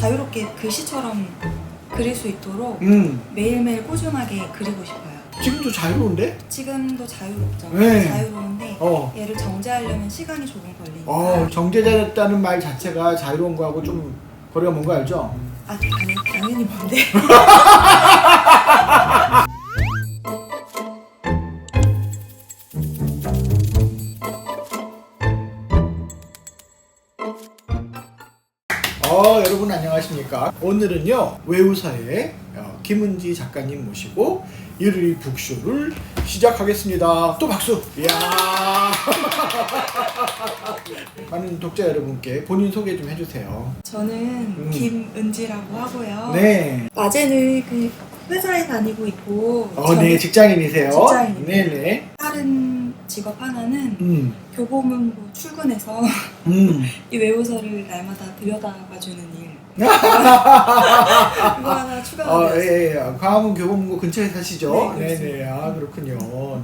자유롭게 글씨처럼 그릴 수 있도록 음, 매일매일 꾸준하게 그리고 싶어요. 지금도 자유로운데? 지금도 자유롭죠. 네. 자유로운데 어. 얘를 정제하려면 시간이 조금 걸리니까. 어, 정제됐다는 말 자체가 자유로운 거하고 좀 거리가 먼 거 알죠? 아 당연히, 당연히 뭔데? 안녕하십니까? 오늘은요 외우사의 어, 김은지 작가님 모시고 일요일 북쇼를 시작하겠습니다. 또 박수! 이야! 많은 독자 여러분께 본인 소개 좀 해주세요. 저는 김은지라고 하고요. 네. 낮에는 그 회사에 다니고 있고 어, 네, 직장인이세요. 직장인입니다. 네네. 다른 직업 하나는 음, 교보문고 출근해서 음. 이 외우서를 날마다 들여다봐주는 일. 이거 하나 추가가 어, 되었어요. 예, 예. 광화문 교보문고 근처에 사시죠? 네, 네, 그렇습니다. 네. 아, 그렇군요.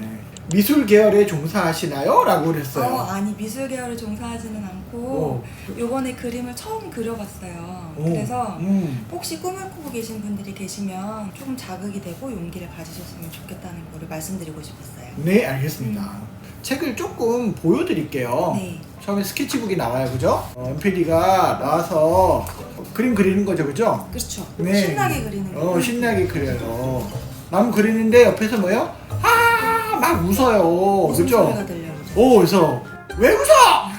네. 미술 계열에 종사하시나요? 라고 그랬어요. 어, 아니 미술 계열을 종사하지는 않고 오. 요번에 그림을 처음 그려봤어요. 오. 그래서 음. 혹시 꿈을 꾸고 계신 분들이 계시면 조금 자극이 되고 용기를 가지셨으면 좋겠다는 거를 말씀드리고 싶었어요. 네, 알겠습니다. 책을 조금 보여드릴게요. 네. 처음에 스케치북이 나와요, 그죠? 어, MPD가 나와서 그림 그리는 거죠, 그죠? 그렇죠. 네. 신나게 그리는 거. 어, 신나게 그려요. 나무 그리는데 옆에서 뭐요? 아, 막 웃어요. 그죠? 소리가 들려요? 오, 그래서 왜 웃어?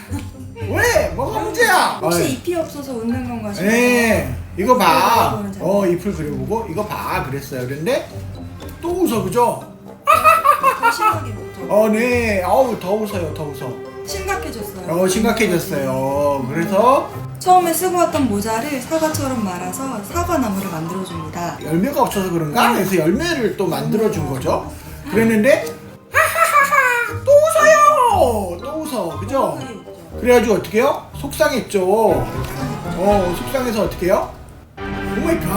왜? 뭐가 문제야? 혹시 ip이 없어서 웃는 건가 싶어요. 네, 이거 봐. 어, 잎을 그려보고 이거 봐. 그랬어요. 그런데 또 웃어, 그죠? 더 심하게. 어, 네. 어우, 더 웃어요, 더 웃어. 심각해졌어요. 어, 심각해졌어요. 그래서 처음에 쓰고 왔던 모자를 사과처럼 말아서 사과나무를 만들어줍니다. 열매가 없어서 그런가? 그래서 열매를 또 만들어준 거죠. 그랬는데 어요. 또 웃어, 그죠? 그래가지고 어떻게 해요? 속상했죠. 어, 속상해서 어떻게 해요? 오마이갓!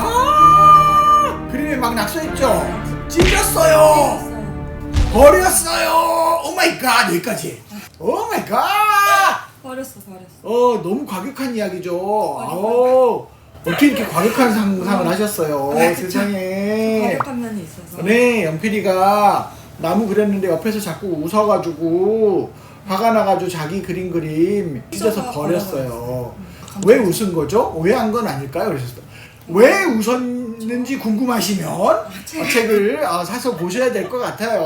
그림에 막 낙서했죠? 찢었어요! 있어요. 버렸어요! 오마이갓! 여기까지. 오마이갓! 버렸어, 버렸어. 어, 너무 과격한 이야기죠. 어, 어떻게 이렇게 과격한 상상을 하셨어요? 아. 세상에. 과격한 면이 있어서. 네, 연필이가 나무 그렸는데 옆에서 자꾸 웃어가지고 화가 나가지고 자기 그린 그림 찢어서 버렸어요. 음, 왜 웃은 거죠? 오해한 건 아닐까요? 그래서 왜 웃었는지 궁금하시면 어, 책을 어, 사서 보셔야 될 것 같아요.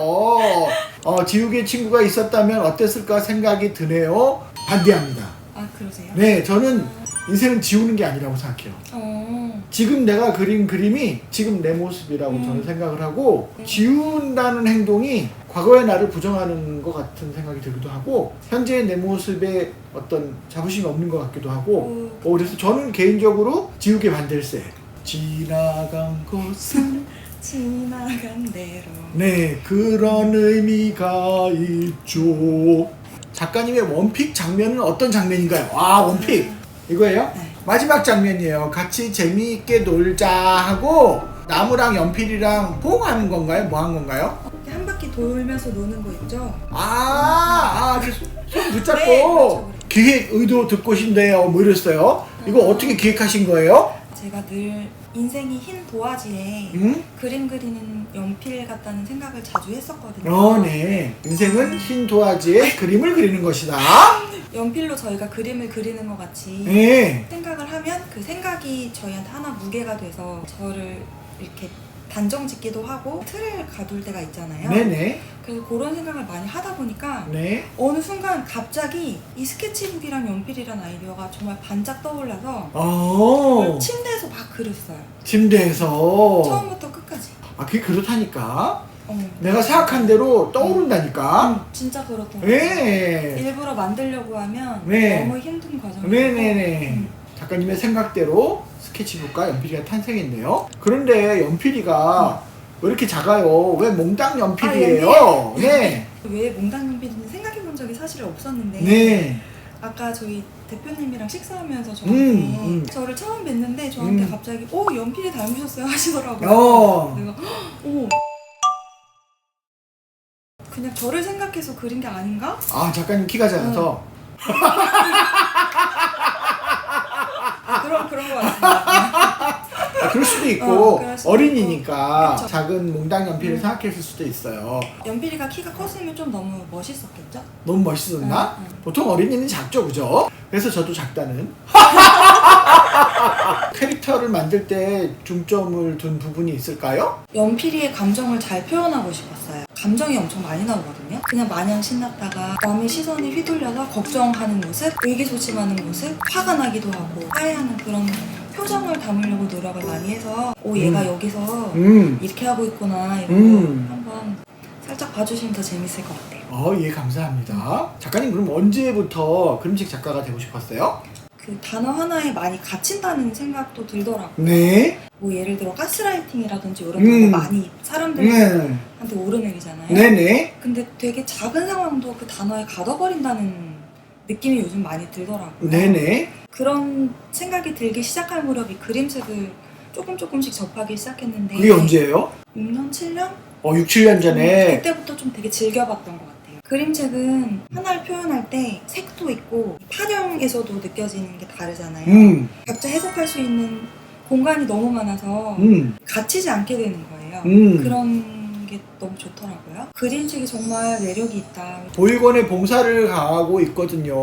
어, 지우개 친구가 있었다면 어땠을까 생각이 드네요. 반대합니다. 아, 그러세요? 네, 저는 인생은 지우는 게 아니라고 생각해요. 어. 지금 내가 그린 그림이 지금 내 모습이라고 음. 저는 생각을 하고 음. 지운다는 행동이 과거의 나를 부정하는 것 같은 생각이 들기도 하고 현재의 내 모습에 어떤 자부심이 없는 것 같기도 하고 오. 어, 그래서 저는 개인적으로 지우개 반댈세 지나간 곳은 지나간 대로. 네 그런 의미가 있죠 작가님의 원픽 장면은 어떤 장면인가요? 아 원픽 이거예요? 네. 마지막 장면이에요. 같이 재미있게 놀자 하고 나무랑 연필이랑 포옹하는 건가요? 뭐 한 건가요? 이렇게 한 바퀴 돌면서 노는 거 있죠? 아, 아, 그손 붙잡고 네, 그렇죠, 기획 의도 듣고 싶네요. 뭐 이랬어요. 이거 음. 어떻게 기획하신 거예요? 제가 늘 인생이 흰 도화지에 응? 그림 그리는 연필 같다는 생각을 자주 했었거든요. 어, 네. 인생은 흰 도화지에 그림을 그리는 것이다. 연필로 저희가 그림을 그리는 것 같이 네. 생각을 하면 그 생각이 저희한테 하나 무게가 돼서 저를 이렇게 단정 짓기도 하고 틀을 가둘 때가 있잖아요. 네네. 그래서 그런 생각을 많이 하다 보니까 네. 어느 순간 갑자기 이 스케치북이랑 연필이란 아이디어가 정말 반짝 떠올라서 어, 침대에서 막 그렸어요. 침대에서. 처음부터 끝까지. 아, 그게 그렇다니까. 어. 내가 생각한 대로 떠오른다니까. 음, 진짜 그렇던. 네. 일부러 만들려고 하면 네. 너무 힘든 과정이고 네네네. 음. 작가님의 생각대로 스케치북과 연필이가 탄생했네요. 그런데 연필이가 왜 이렇게 작아요? 왜 몽땅 연필이에요? 아, 네. 왜 몽당 연필인지 생각해 본 적이 사실 없었는데 네. 아까 저희 대표님이랑 식사하면서 저한테 음, 음. 저를 처음 뵀는데 저한테 음. 갑자기 오 연필이 닮으셨어요 하시더라고요. 어. 내가 오 그냥 저를 생각해서 그린 게 아닌가? 아, 작가님 키가 작아서. 그런 그런 거 같습니다. 아, 그럴 수도 있고 어, 그럴 수도 어 린이니까 있고. 그쵸. 작은 몽당 연필을 음. 생각했을 수도 있어요. 연필이가 키가 컸으면 좀 너무 멋있었겠죠? 너무 멋있었나? 응, 응. 보통 어린이는 작죠, 그죠? 그래서 저도 작다는. 캐릭터를 만들 때 중점을 둔 부분이 있을까요? 연필이의 감정을 잘 표현하고 싶었어요. 감정이 엄청 많이 나오거든요. 그냥 마냥 신났다가 남의 시선에 휘둘려서 걱정하는 모습, 의기소침하는 모습, 화가 나기도 하고 화해하는 그런 표정을 담으려고 노력을 많이 해서 오 얘가 음. 여기서 음. 이렇게 하고 있구나 이런 음. 거 한번 살짝 봐주시면 더 재밌을 것 같아요. 어, 예, 감사합니다. 작가님, 그럼 언제부터 그림책 작가가 되고 싶었어요? 그 단어 하나에 많이 갇힌다는 생각도 들더라고요. 네. 뭐 예를 들어 가스라이팅이라든지 이런 음. 거 많이 사람들한테 네. 오르내리잖아요. 네네. 근데 되게 작은 상황도 그 단어에 가둬버린다는 느낌이 요즘 많이 들더라고요. 네네. 그런 생각이 들기 시작할 무렵이 그림책을 조금 조금씩 접하기 시작했는데 그게 언제예요? 6년, 7년? 어, 6, 7년 전에. 그때부터 좀 되게 즐겨봤던 것 같아요. 그림책은 하나를 표현할 때 색도 있고 파령에서도 느껴지는 게 다르잖아요. 음, 각자 해석할 수 있는 공간이 너무 많아서 음, 갇히지 않게 되는 거예요. 음. 그런 게 너무 좋더라고요. 그림책이 정말 매력이 있다. 보육원에 봉사를 가고 있거든요.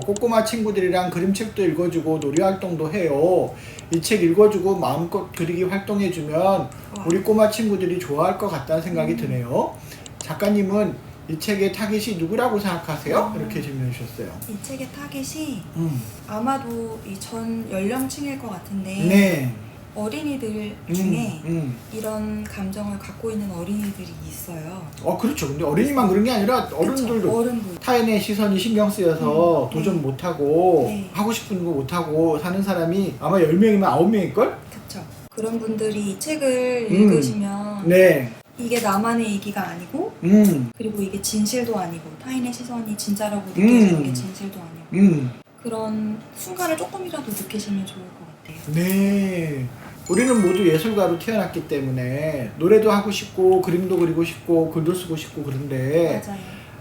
꼬꼬마 친구들이랑 그림책도 읽어주고 놀이 활동도 해요. 이 책 읽어주고 마음껏 그리기 활동해주면 우리 꼬마 친구들이 좋아할 것 같다는 생각이 음. 드네요. 작가님은 이 책의 타깃이 누구라고 생각하세요? 음. 이렇게 질문해 주셨어요. 이 책의 타겟이 음. 아마도 이 전 연령층일 것 같은데 네. 어린이들 음, 중에 음. 이런 감정을 갖고 있는 어린이들이 있어요. 어 그렇죠. 근데 어린이만 그런 게 아니라 어른들도? 어른들. 타인의 시선이 신경 쓰여서 음, 도전 네. 못 하고 네. 하고 싶은 거 못 하고 사는 사람이 아마 10명이면 9명일 걸? 그쵸. 그런 분들이 이 책을 음. 읽으시면 네. 이게 나만의 얘기가 아니고 음. 그리고 이게 진실도 아니고 타인의 시선이 진짜라고 느껴지는 음. 게 진실도 아니고 음. 그런 순간을 조금이라도 느끼시면 좋을 것 같아요. 네. 우리는 모두 예술가로 태어났기 때문에 노래도 하고 싶고 그림도 그리고 싶고 글도 쓰고 싶고 그런데 맞아요.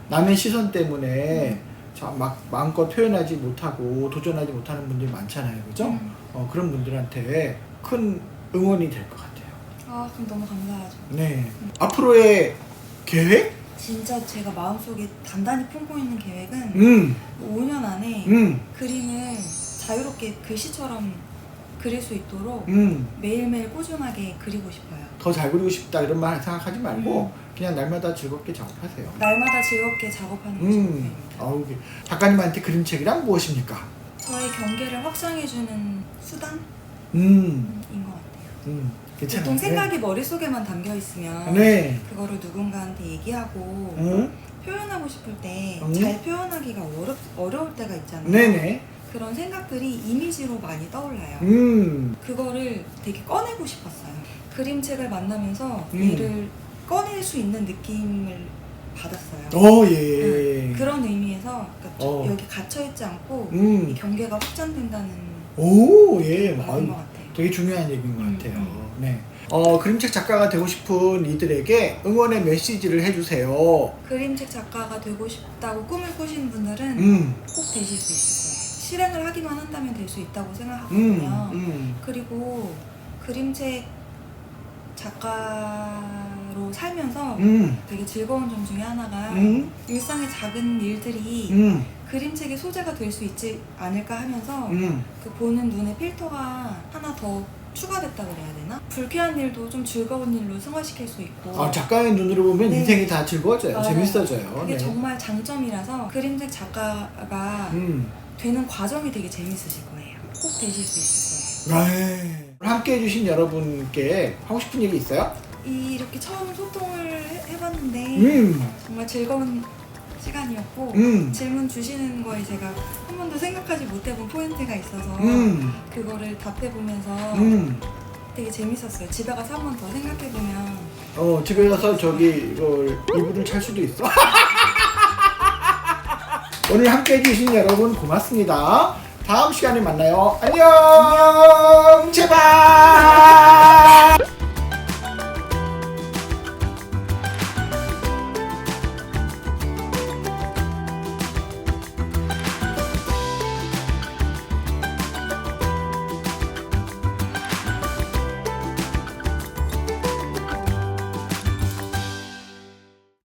남의 시선 때문에 음. 자, 막 마음껏 표현하지 못하고 도전하지 못하는 분들이 많잖아요. 그죠? 음. 어, 그런 분들한테 큰 응원이 될 것 같아요. 아 그럼 너무 감사하죠. 네. 앞으로의 계획? 진짜 제가 마음속에 단단히 품고 있는 계획은 음, 5년 안에 음, 그림을 자유롭게 글씨처럼 그릴 수 있도록 음. 매일매일 꾸준하게 그리고 싶어요. 더 잘 그리고 싶다 이런 말 생각하지 말고 음. 그냥 날마다 즐겁게 작업하세요. 날마다 즐겁게 작업하는 것이 음. 목표입니다. 아우, 이게 작가님한테 그림책이란 무엇입니까? 저의 경계를 확장해주는 수단인 음, 것 같아요. 음, 괜찮아요. 보통 생각이 머릿속에만 담겨 있으면 네. 그거를 누군가한테 얘기하고 음, 표현하고 싶을 때 음. 잘 표현하기가 어렵, 어려울 때가 있잖아요. 네네. 그런 생각들이 이미지로 많이 떠올라요. 음, 그거를 되게 꺼내고 싶었어요. 그림책을 만나면서 음. 얘를 꺼낼 수 있는 느낌을 받았어요. 어, 예. 음, 그런 의미에서 그러니까 어. 여기 갇혀 있지 않고 이 음, 경계가 확장된다는 오, 예. 말인 아유, 것 같아요. 되게 중요한 얘기인 것 음, 같아요. 음. 네. 어, 그림책 작가가 되고 싶은 이들에게 응원의 메시지를 해주세요. 그림책 작가가 되고 싶다고 꿈을 꾸시는 분들은 음, 꼭 되실 수 있을 거예요. 실행을 하기만 한다면 될 수 있다고 음, 생각하거든요. 음, 그리고 그림책 작가로 살면서 음, 되게 즐거운 점 중에 하나가 음, 일상의 작은 일들이 음, 그림책의 소재가 될 수 있지 않을까 하면서 음. 그 보는 눈에 필터가 하나 더 추가됐다 그래야 되나? 불쾌한 일도 좀 즐거운 일로 승화시킬 수 있고 아, 작가의 눈으로 보면 네. 인생이 다 즐거워져요. 맞아요. 재밌어져요. 그게 네. 정말 장점이라서 그림책 작가가 음. 되는 과정이 되게 재밌으실 거예요. 꼭 되실 수 있을 거예요. 네. 함께 해주신 여러분께 하고 싶은 얘기 있어요? 이 이렇게 처음 소통을 해- 해봤는데 음, 정말 즐거운 시간이었고 음, 질문 주시는 거에 제가 한 번도 생각하지 못해본 포인트가 있어서 음, 그거를 답해보면서 음. 되게 재밌었어요. 집에 가서 한 번 더 생각해보면 어, 집에 가서 저기 이걸 이불을 찰 수도 있어. 오늘 함께 해주신 여러분 고맙습니다. 다음 시간에 만나요. 안녕!